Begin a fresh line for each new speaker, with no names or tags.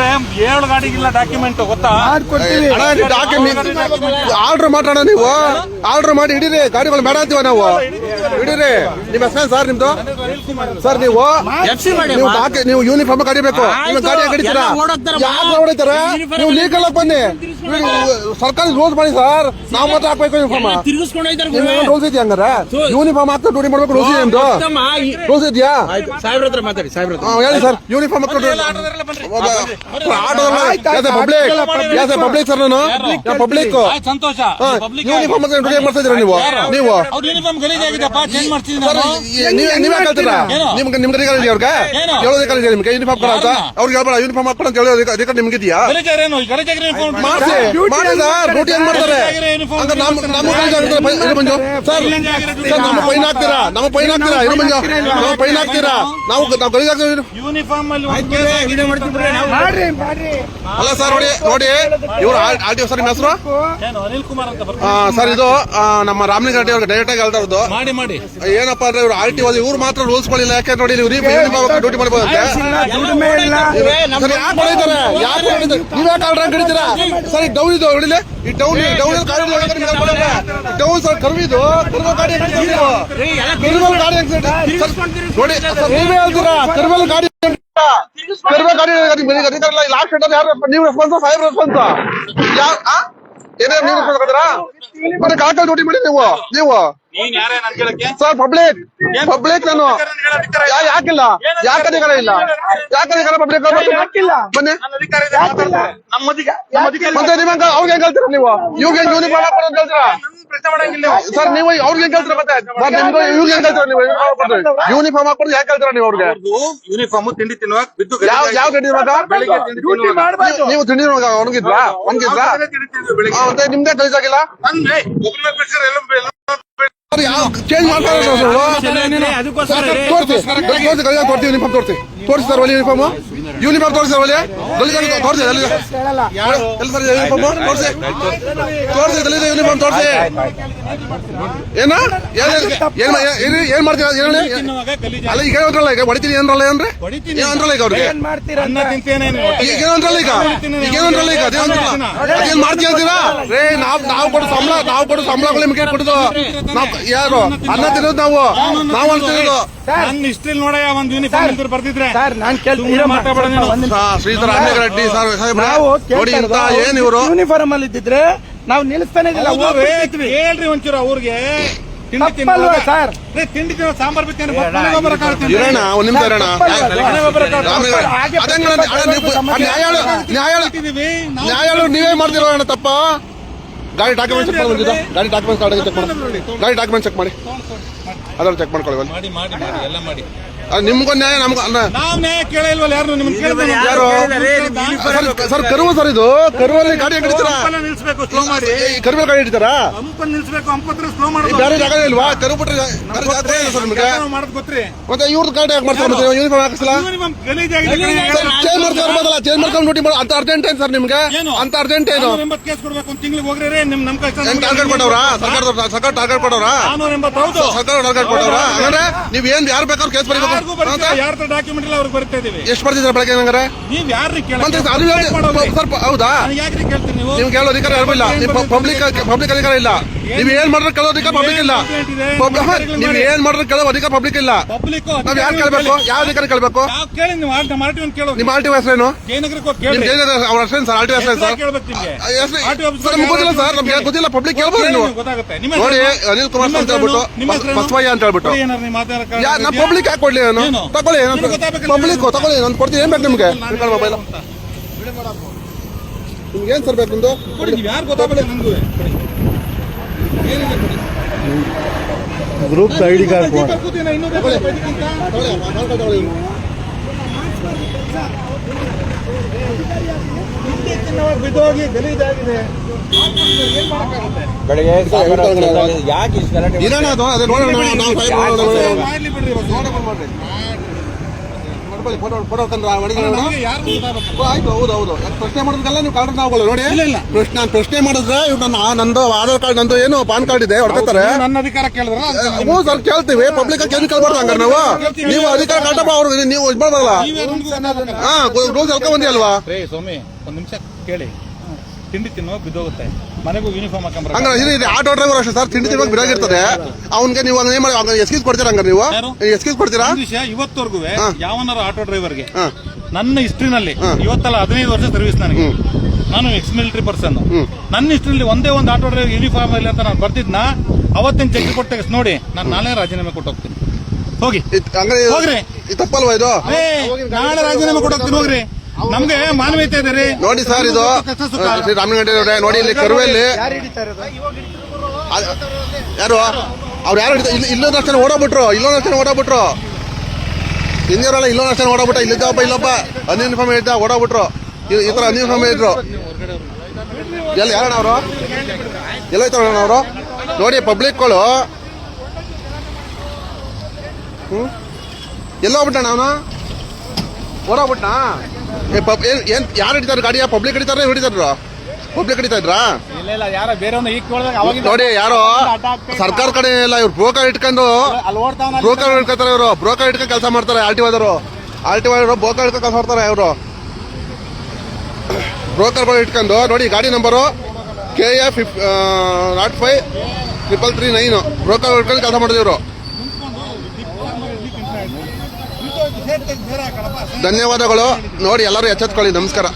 ಮಾಡಿದ್ರೆ ಏಳು ಗಾಡಿಗಿಲ್ಲ ಡಾಕ್ಯುಮೆಂಟ್ ಗೊತ್ತಾ?
ಆರ್ಡರ್ ಮಾಡೋಣ ನೀವು? ಆರ್ಡರ್ ಮಾಡಿ ಹಿಡೀರಿ ಗಾಡಿಗಳು ಬೇಡ ಅಂತೀವ ನಾವು. ಹಿಡೀರಿ ನಿಮ್ಮ ಹೆಸರು ಸರ್ ನಿಮ್ದು? ಸರ್ ನೀವು ನೀವು ಡಾಕ್- ನೀವು ಯೂನಿಫಾರ್ಮ್ ಕಡಿಬೇಕು. ನಿಮ್ಮ ಗಾಡಿ ಕಡಿತೀರಾ ಹಿಡಿತೀರಾ ಯಾಕೆ ಹೊಡಿತಾರೆ ನೀವು ಲೀಗಲ್ ಆಗಿ ಬನ್ನಿ. ಸರ್ಕಾರ ರೂಲ್ಸ್ ಮಾಡಿ ಸರ್. ನಾವು ಮಾತ್ರ ಹಾಕ್ಬೇಕು ಯೂನಿಫಾರ್ಮ್
ತಿರುಗಿಸ್ಕೊಂಡು
ರೂಲ್ಸ್ ಇದೆಯಾ ಹಂಗಾರೆ? ಯೂನಿಫಾರ್ಮ್ ಹಾಕ್ತಾ ಡ್ಯೂಟಿ ಮಾಡ್ಬೇಕು ರೂಲ್ಸ್ ಇದೆ ನಿಮ್ದು? ರೂಲ್ಸ್ ಇದೆಯಾ
ಸಾಹೇಬ್ರ ಹತ್ರ ಮಾತಾಡಿ ಸಾಹೇಬ್ರ ಹತ್ರ.
ಹಾ, ಹೇಳಿ ಸರ್ ಯೂನಿಫಾರ್ಮ್ ಹಾಕೊಂಡು ಆಟೋ ಪಬ್ಲಿಕ್ ಸರ್ ನಾನು? ಪಬ್ಲಿಕ್
ಸಂತೋಷ. ಪಬ್ಲಿಕ್
ಯೂನಿಫಾರ್ಮ್ ಡ್ಯೂಟಿ ಮಾಡ್ತಾ ಇದೀರಾ ನೀವು? ನೀವು?
ಅವ್ರ ಯೂನಿಫಾರ್ಮ್ ಗಲೀಜಾಗಿದೆಪ್ಪ ಚೇಂಜ್
ನೀವೇ ನೀವೇ? ನಿಮ್ಗೆ ನಿಮ್ಗೆ ಅಧಿಕಾರ ಇದೆಯಾ ಅವ್ರಿಗೆ? ಹೇಳೋದೇ ಹೇಳೋದು ನಿಮ್ಗೆ ಯೂನಿಫಾರ್ಮ್ ಕೊಡ ಅಂತ. ಅವ್ರಿಗೆ ಹೇಳ್ಬೇಡ ಯೂನಿಫಾರ್ಮ್ ಹಾಕೊಂಡು ಅಂತ ಹೇಳೋ ಅಧಿಕಾರ ಅಧಿಕಾರ ನಿಮ್ಗೆ ಇದೆಯಾ
ಗಲೀಜಾಗ್ರೇನು ಯೂನಿಫಾರ್ಮ್
ಮಾಡಿ ಸರ್ ಡ್ಯೂಟಿ ಏನ್ ಮಾಡ್ತಾರೆ. ಹಂಗ ನಮ್ಮ ನಮ್ಮ ಕೈ ಜಾಗ ಮಂಜು ಸರ್ ಸರ್ ನಮ್ಮ ಪೈನ್ ಹಾಕ್ತೀರಾ? ನಮ್ಮ ಪೈನ್ ಹಾಕ್ತೀರಾ ಇರು ಮಂಜು ನಾವು ಪೈನ್ ಹಾಕ್ತೀರಾ? ನಾವು ನಾವು ಗಲೀಜ್
ಯೂನಿಫಾರ್ಮ್ ಅಲ್ಲಿ
ಅಲ್ಲ ಸರ್ ನೋಡಿ ನೋಡಿ. ಇವ್ರು ಆರ್ ಟಿ ಸರ್ ನಿಮ್ಮ ಹೆಸರು?
ಏನು ಅನಿಲ್ ಕುಮಾರ್ ಅಂತ
ಸರ್ ಇದು ನಮ್ಮ ರಾಮಲಿಂಗ ರೆಡ್ಡಿ ಅವ್ರಿಗೆ ಡೈರೆಕ್ಟ್ ಆಗಿ ಹೇಳ್ತಾ ಇರೋದು.
ಮಾಡಿ ಮಾಡಿ.
ಏನಪ್ಪ ಅಂದ್ರೆ ಇವ್ರು ಆರ್ ಟಿ ಇವ್ರು ಮಾತ್ರ ರೂಲ್ಸ್ ಗಳಿಲ್ಲ ಯಾಕೆ ನೋಡಿ ಇವ್ರು ಡ್ಯೂಟಿ ಮಾಡ್ಬೋದಂತೆ? ಯಾಕೆ ಹೊಡಿತಾರೆ? ಯಾಕೆ ಹೊಡಿತಾರೆ? ನೀವ್ ಯಾಕೆ ಹಿಡಿತೀರಾ ಸರ್ ಈ ಡೌನ್ ಇದು ಹೊಡಿಲಿ. ಈ ಡೌನ್ ಡೌನ್ ಗಾಡಿ ಡೌನ್ ಸರ್ ಕರ್ವಿದು ಕರ್ಮ ಗಾಡಿ ಕರ್ಮಲ್ ಗಾಡಿ ನೋಡಿ ಸರ್ ನೀವೇ ಹೇಳ್ತೀರಾ? ಕರ್ಮಲ್ ಗಾಡಿ ಕರ್ಮ ಗಾಡಿ ಲಾಸ್ಟ್ ಯಾರು ನೀವು ರೆಸ್ಪಾನ್ಸ್ ಸಾಹೇಬ್ ರೆಸ್ಪಾನ್ಸ್ ಯಾವ ಏನೇ ನೀವು ರೆಸ್ಪಾನ್ಸ್ ಹಾಕಿದ್ರಾ ಮತ್ತೆ ಕಾಕಲ್ ನೋಡಿ ಮಾಡಿ ನೀವು? ನೀವು?
ನೀನ್ ಯಾರೇ ಕೇಳಕ್ಕೆ?
ಸರ್ ಪಬ್ಲಿಕ್ ಪಬ್ಲಿಕ್ ನಾನು ಯಾಕಿಲ್ಲ? ಯಾಕೆ ಅಧಿಕಾರ ಇಲ್ಲ? ಯಾಕೆ ಅಧಿಕಾರ ಪಬ್ಲಿಕ್? ಬನ್ನಿ. ಮತ್ತೆ ಹಂಗ ಅವ್ರಿಗೆ ಹೆಂಗ್ ಹೇಳ್ತೀರಾ ನೀವು? ಇವ್ಗೆ ಯೂನಿಫಾರ್ಮ್ ಹಾಕೊಂಡು ಅಂತ ಹೇಳ್ತೀರಾ?
ನನ್ನ ಪ್ರಶ್ನೆ ಮಾಡಂಗಿಲ್ಲ
ಸರ್ ನೀವು ಅವ್ರಿಗೆ ಹೆಂಗ್ ಹೇಳ್ತೀರಾ ಮತ್ತೆ? ನಿಮ್ಗೆ ಇವ್ರಿಗೆ ಹೆಂಗ್ ಹೇಳ್ತೀರಾ ನೀವು? ಯೂನಿಫಾರ್ಮ್ ಹಾಕೊಂಡು ಯಾಕೆ ಹೇಳ್ತೀರಾ ನೀವು ಅವ್ರಿಗೆ?
ಯೂನಿಫಾರ್ಮ್ ತಿಂಡಿ ತಿನ್ನುವಾಗ ಬಿದ್ದು
ಯಾವ ಯಾವ
ತಿಂಡಿ
ನೀವು ತಿಂಡಿ ಒಣಗಿದ್ರಾ ಒಣಗಿದ್ರಾ ನಿಮ್ದೇ ಕಲಿಸಾಗಿಲ್ಲ
ಅಂದ್ರೆ
ಚೇಂಜ್ ಮಾಡ್ತಾರೆ ಯೂನಿಫಾರ್ಮ್ ತೋರಿಸಿ. ತೋರಿಸಿ ಸರ್ ಒಲಿ ಯೂನಿಫಾರ್ಮ್ ಯೂನಿಫಾರ್ಮ್ ತೋರಿಸಿ ಸರ್ ಒಲಿ ಯೂನಿಫಾರ್ಮ್ ತೋರಿಸಿ ತೋರಿಸಿ? ಗಲಿಜ ಯೂನಿಫಾರ್ಮ್ ತೋರಿಸಿ ಏನ? ಏನ್ ಮಾಡ್ತೀರಾ ಏನ್ ಹೇಳಿ? ಅಲ್ಲ ಈಗ ಈಗ ಹೊಡಿತೀನಿ ಅಂದ್ರಲ್ಲ ಈಗ ಅವ್ರಿಗೆ?
ಮಾಡ್ತೀರಾ
ಈಗ ಏನಂದ್ರಲ್ಲ ಈಗ? ಈಗ ಈಗ? ಅದೇನ್ ಮಾಡ್ತೀಯ ಅಂತೀರಾ? ರೇ ನಾವ್ ನಾವ್ ಕೊಡೋ ಸಂಬಳ ನಾವ್ ಕೊಡೋ ಸಂಬಳಗಳು ನಿಮ್ಗೆ ಕೊಡುದು? ನಾವ್ ಯಾರು? ಅನ್ನ ತಿನ್ನೋದು ನಾವು. ನಾವು ಅಂತ ತಿನ್ನೋದು.
ನನ್ನ ಹಿಸ್ಟ್ರಿಲ್ ನೋಡಯ್ಯ ಒಂದ್ ಯೂನಿಫಾರ್ಮ್ ಇದ್ರು ಬರ್ತಿದ್ರೆ
ಸರ್ ನಾನ್
ಕೇಳ್ತೀನಿ ಮಾತಾಡಬೇಡ ನೀನು.
ಶ್ರೀಧರ ರಾಮಲಿಂಗ ಸರ್
ನಾವು
ನೋಡಿ ಇಂತ ಏನ್ ಇವರು?
ಯೂನಿಫಾರ್ಮ್ ಅಲ್ಲಿ ಇದ್ದಿದ್ರೆ ನಾವು ನಿಲ್ಲಿಸ್ತಾನೆ ಇದ್ದಿಲ್ಲ
ಹೇಳ್ರಿ ಒಂಚೂರು ಅವ್ರಿಗೆ. ತಿಂಡಿ
ತಿನ್ನೋಕೆ
ತಿನ್ನುವಾಗ
ಸರ್?
ತಿಂಡಿ ತಿನ್ನೋ ಸಾಂಬಾರ್ ಬಿತ್ತೇನೆ ಬರಕಾಗ್ತೀನಿ
ಇರೋಣ ಒಂದ್ ನಿಮಿಷ ಇರೋಣ
ನ್ಯಾಯಾಳು
ರಾಮಲಿಂಗ
ಹಾಗೆ
ಅದೇ ನ್ಯಾಯ ಹೇಳು ನ್ಯಾಯ ಹೇಳು ನ್ಯಾಯ ಹೇಳು ನೀವೇ ಮಾಡ್ತಿರೋ. ಅಣ್ಣ ತಪ್ಪ? ಗಾಡಿ ಡಾಕ್ಯುಮೆಂಟ್ ಚೆಕ್ ಮಾಡಿ ಗಾಡಿ ಡಾಕ್ಯುಮೆಂಟ್ ಗಾಡಿ ಚೆಕ್ ಮಾಡಿ. ಗಾಡಿ ಡಾಕ್ಯುಮೆಂಟ್ ಚೆಕ್ ಮಾಡಿ. ಅದ್ರಲ್ಲಿ ಚೆಕ್ ಮಾಡ್ಕೊಳ್ಳಿ ಒಂದು
ಮಾಡಿ ಮಾಡಿ ಮಾಡಿ ಎಲ್ಲ ಮಾಡಿ.
ನಿಮ್ಗೊಂದು ನ್ಯಾಯ ನಮ್ಗೆ
ನಾವ್ ನ್ಯಾಯ ಕೇಳಿಲ್ವಲ್ಲ ಯಾರು ನಿಮ್ಗೆ ಕೇಳಿದ್ರೆ
ಯಾರು ಸರ್ ಕರುವ ಸರ್ ಇದು. ಕರುವಲ್ಲಿ ಗಾಡಿ ಹೆಂಗ್ ಹಿಡಿತೀರಾ?
ನಿಲ್ಸ್ಬೇಕು ಸ್ಲೋ ಮಾಡಿ.
ಕರುವಲ್ಲಿ ಗಾಡಿ ಹಿಡಿತಾರ?
ಹಂಪನ್ ನಿಲ್ಸ್ಬೇಕು ಹಂಪತ್ರ ಸ್ಲೋ
ಈ
ಮಾಡೋದು.
ಬೇರೆ ಜಾಗ ಇಲ್ವಾ? ಕರು ಬಿಟ್ರೆ ಸರ್ ನಿಮಗೆ?
ಕೆಲಸ ಮಾಡೋದು ಗೊತ್ತ್ರಿ
ಮತ್ತೆ ಇವ್ರದ್ದು ಗಾಡಿ ಯಾಕೆ ಮಾಡ್ತಾರೆ? ಯೂನಿಫಾರ್ಮ್ ಹಾಕಿಸಲ್ಲ. ಚೇಂಜ್ ಮಾಡ್ತಾರೆ? ಚೇಂಜ್ ಮಾಡ್ಕೊಂಡು ಡ್ಯೂಟಿ ಮಾಡಿ. ಅಂತ ಅರ್ಜೆಂಟ್ ಏನು ಸರ್ ನಿಮ್ಗೆ? ಅಂತ ಅರ್ಜೆಂಟ್ ಏನು?
ಕೇಸ್ ಕೊಡ್ಬೇಕು ಒಂದು ತಿಂಗಳಿಗೆ ಹೋಗ್ರಿ ನಿಮ್ ನಮ್ ಕಷ್ಟ
ಏನ್ ಟಾರ್ಗೆಟ್ ಕೊಟ್ಟವ್ರಾ? ಸರ್ಕಾರ ಸರ್ಕಾರ ಟಾರ್ಗೆಟ್ ಕೊಟ್ಟವ್ರಾ? ಸರ್ಕಾರ ಟಾರ್ಗೆಟ್ ಕೊಟ್ಟವ್ರಾ? ಅಂದ್ರೆ ನೀವ್ ಏನ್ ಯಾರು ಬೇಕಾದ್ರೂ ಕೇಸ್
ಯಾರಿಗೂ
ಬರೀಬೇಕು
ಬರುತ್ತೆ ಯಾರ ಡಾಕ್ಯುಮೆಂಟ್ ಇಲ್ಲ ಅವ್ರಿಗೆ ಬರ್ತಾ ಇದೀವಿ.
ಎಷ್ಟು ಬರ್ತಿದ್ರೆ ಬೆಳಗ್ಗೆ ಹಂಗಾರೆ?
ನೀವ್
ಮಂತ್ರಿ
ಸರ್,
ಅದು ಹೇಳಿ- ಸ್ವಲ್ಪ ಹೌದಾ?
ಯಾಕ್ರಿ ಕೇಳ್ತೀರಿ ನೀವು?
ನಿಮ್ಗೆ ಹೇಳೋ ಅಧಿಕಾರ ಯಾರು ಇಲ್ಲ. ಪಬ್ಲಿಕ್ ಪಬ್ಲಿಕ್ ಅಧಿಕಾರ ಇಲ್ಲ. ನೀವ್ ಏನ್ ಮಾಡಿದ್ರೆ ಕೇಳೋ ಅಧಿಕಾರ ಪಬ್ಲಿಕ್ ಇಲ್ಲ. ಪಬ್- ನೀವ್ ಏನ್ ಮಾಡಿದ್ರೆ ಕೇಳೋ ಅಧಿಕಾರ ಪಬ್ಲಿಕ್ ಇಲ್ಲ.
ಪಬ್ಲಿಕ್
ನಾವ್ ಯಾರು ಕೇಳ್ಬೇಕು? ಯಾವ ಅಧಿಕಾರ ಕೇಳ್ಬೇಕು?
ಯಾವ ಕೇಳಿ ನೀವು ಆರ್ಟಿ ಮಾರ್ಟಿ ಒಂದು ಕೇಳೋ
ನಿಮ್ಮ ಆರ್ ಟಿ ಹೆಸರೇನು?
ಜಯನಗರಕ್ಕೆ ಹೋಗಿ
ನಿಮ್
ಕೇಳಿ
ಜೈನ ಅವ್ರ ಹೆಸರೇನು ಸರ್? ಆರ್ ಟಿ ಹೆಸರೇನು ಸರ್?
ಕೇಳ್ಬೇಕು ನಿಮ್ಗೆ.
ನಮ್ಗೆ ಗೊತ್ತಿಲ್ಲ ಸರ್. ನಮ್ಗೆ ಗೊತ್ತಿಲ್ಲ ಪಬ್ಲಿಕ್ ಕೇಳ್ಬೋದು ನೀವು.
ಗೊತ್ತಾಗುತ್ತೆ.
ನೋಡಿ ಅನಿಲ್ ಕುಮಾರ್ ಅಂತ ಹೇಳ್ಬಿಟ್ಟು? ಬಸವಯ್ಯ ಅಂತ ಹೇಳ್ಬಿಟ್ಟು. ನಾ ಪಬ್ಲಿಕ್ ಯಾಕೆ ಕೊಡ್ಲಿ ನಾನು?
ಏನು?
ತಗೊಳ್ಳಿ ಪಬ್ಲಿಕ್? ತಗೊಳ್ಳಿ ನಾನು ಕೊಡ್ತೀನಿ. ಏನ್ ಬೇಕು ನಿಮ್ಗೆ? ಮೊಬೈಲ್. ನಿಮ್ಗೆ ಏನ್ ಸರ್ ಬೇಕು ನಿಮ್ದು?
ನೀವು ಯಾರು ಗೊತ್ತಾಗಬೇಕು ನಂಗೂ
ಗ್ರೂಪ್ ಐಡಿ ಕಾರ್ಡ್.
ತಗೊಳ್ಳಿ,
ಬಿದ್ದೋಗಿ ಗಲೀಜಾಗಿದೆ.
ಯಾಕೆ ಇಷ್ಟು ಗಲಾಟೆ
ಮಾಡ್ಲಿ ಬಿಡ್ರಿ.
ಮಾಡ್ಕೊಳ್ಳಿ ಫೋಟೋ ಫೋಟೋ ಆಯ್ತು ಹೌದು ಹೌದು ಪ್ರಶ್ನೆ ಮಾಡೋದಕ್ಕೆಲ್ಲ ನೀವು ಕಾರ್ಡ್ ನಾವು ನೋಡಿ
ಇಲ್ಲ, ಇಲ್ಲ.
ಪ್ರಶ್ನೆ ನಾನು ಪ್ರಶ್ನೆ ಮಾಡಿದ್ರೆ ಇವ್ರು ನನ್ನ ನಂದು ಆಧಾರ್ ಕಾರ್ಡ್ ನಂದು ಏನು ಪಾನ್ ಕಾರ್ಡ್ ಇದೆ ಹೊಡ್ಕೋತಾರೆ
ನನ್ನ ಅಧಿಕಾರ ಕೇಳಿದ್ರ
ಹ್ಞೂ ಸರ್ ಕೇಳ್ತೀವಿ ಪಬ್ಲಿಕ್ ಏನು ಕೇಳ್ಬಾರ್ದು ಹಂಗಾರೆ ನಾವು ನೀವು ಅಧಿಕಾರ ಕಾಟಪ್ಪ ಅವ್ರು ನೀವು ಇದು ಮಾಡ್ಬಾರಲ್ಲ ಹಾ ರೋಸ್ ಎಲ್ಕ ಬಂದಿ ಅಲ್ವಾ
ಸ್ವಾಮಿ ಒಂದ್ ನಿಮಿಷ ಕೇಳಿ ತಿಂಡಿ ತಿನ್ನೋ ಬಿದ್ದೋಗುತ್ತೆ. ಮನೆಗೂ ಯೂನಿಫಾರ್ಮ್ ಹಾಕೊಂಡ್ರೆ
ಹಂಗ ಇದು ಇದೆ. ಆಟೋ ಡ್ರೈವರ್ ಅಷ್ಟೇ ಸರ್. ತಿಂಡಿ ತಿನ್ನೋಕೆ ಬಿಡಾಗಿರ್ತದೆ ಅವ್ನಿಗೆ ನೀವು ಏನ್ ಮಾಡಿ ಅವ್ನಿಗೆ ಎಸ್ಕೀಸ್ ಕೊಡ್ತೀರಾ ಹಂಗಾರೆ ನೀವು?
ಯಾರು?
ಎಸ್ಕೀಸ್ ಕೊಡ್ತೀರಾ?
ಒಂದ್ ವಿಷಯ ಇವತ್ತವರೆಗೂ ಯಾವನಾರು ಆಟೋ ಡ್ರೈವರ್ಗೆ
ಹಾ.
ನನ್ನ ಹಿಸ್ಟ್ರಿನಲ್ಲಿ ಇವತ್ತಲ್ಲ ಹದಿನೈದು ವರ್ಷ ಸರ್ವಿಸ್ ನನಗೆ. ನಾನು ಎಕ್ಸ್ ಮಿಲಿಟರಿ ಪರ್ಸನ್ ನನ್ನ ಹಿಸ್ಟ್ರಿನಲ್ಲಿ ಒಂದೇ ಒಂದು ಆಟೋ ಡ್ರೈವರ್ ಯೂನಿಫಾರ್ಮ್ ಇಲ್ಲ ಅಂತ ನಾನು ಬರ್ತಿದ್ನ ಅವತ್ತಿನ ಚೆಕ್ ಕೊಟ್ಟ ನೋಡಿ ನಾನು ನಾಳೆ ರಾಜೀನಾಮೆ ಕೊಟ್ಟು ಹೋಗ್ತೀನಿ. ಹೋಗಿ.
ಇದ್- ಹಂಗಾರೆ
ಹೋಗ್ರಿ.
ಇದು ತಪ್ಪಲ್ವಾ ಇದು?
ಏ, ನಾಳೆ ರಾಜೀನಾಮೆ ಕೊಟ್ಟು ಹೋಗ್ತೀನಿ ಹೋಗ್ರಿ. ನಮ್ಗೆ ಮಾನವೀಯತೆ ಇದೆ ರೀ.
ನೋಡಿ ಸರ್ ಇದು ಶ್ರೀ ನೋಡಿ ಇಲ್ಲಿ ಕರುವೆಲ್ಲಿ
ಯಾರು
ಅವ್ರು ಯಾರು ಹಿಡಿತಾರೆ ಇಲ್ಲಿ ಇಲ್ಲೊಂದಷ್ಟು ಜನ ಓಡಾಬಿಟ್ರು ಇಲ್ಲೊಂದಷ್ಟು ಜನ ಓಡಾಬಿಟ್ರು ಹಿಂದಿಯವರೆಲ್ಲ ಇಲ್ಲೊಂದಷ್ಟು ಜನ ಓಡಾಬಿಟ್ಟ ಇಲ್ಲಿದ್ದಪ್ಪ ಇಲ್ಲಪ್ಪ ಅನ್ಯೂನಿಫಾರ್ಮ್ ಇದ್ದ ಓಡಾಬಿಟ್ರು ಈ- ಥರ ತರ ಅನ್ಯೂನಿಫಾರ್ಮ್ ಇದ್ರು ಎಲ್ಲಿ ಯಾರಣ್ಣ ಅವರು? ಎಲ್ಲೈತಣ್ಣ ಅವರು? ನೋಡಿ ಪಬ್ಲಿಕ್ಗಳು. ಎಲ್ಲ ಹೋಗ್ಬಿಟ್ಟಣ್ಣ ಅವನು? ಓಡಾಬಿಟ್ನಾ ಏ ಪಬ್ ಏನ್ ಏನ್ ಯಾರು ಹಿಡಿತಾರೆ ಗಾಡಿಯ ಪಬ್ಲಿಕ್ ಹಿಡಿತಾರ ಹಿಡಿತಾರ ಪಬ್ಲಿಕ್ ಹಿಡಿತಾ ಇದ್ರಾ
ಇಲ್ಲ ಇಲ್ಲ ಯಾರ ಬೇರೆಯವ್ರನ್ನ ಈಗ ಕೇಳಿದಾಗ
ನೋಡಿ ಯಾರೋ ಸರ್ಕಾರ ಕಡೆ ಇಲ್ಲ ಇವ್ರು ಬ್ರೋಕರ್ ಇಟ್ಕೊಂಡು ಬ್ರೋಕರ್ ಇಟ್ಕೊತಾರೆ ಇವರು. ಬ್ರೋಕರ್ ಇಟ್ಕೊಂಡು ಕೆಲಸ ಮಾಡ್ತಾರೆ ಆರ್ ಟಿ ವಾದರು ಆರ್ ಟಿ ವಾದರು ಬ್ರೋಕರ್ ಇಟ್ಕೊಂಡು ಕೆಲಸ ಮಾಡ್ತಾರೆ ಇವರು. ಬ್ರೋಕರ್ಗಳು ಇಟ್ಕೊಂಡು ನೋಡಿ ಗಾಡಿ number K F nought five triple three nine broker ಇಟ್ಕೊಂಡು ಕೆಲಸ ಮಾಡಿದ್ರು ಇವರು ಧನ್ಯವಾದಗಳು. ನೋಡಿ ಎಲ್ಲರೂ ಎಚ್ಚೆತ್ಕೊಳ್ಳಿ. ನಮಸ್ಕಾರ.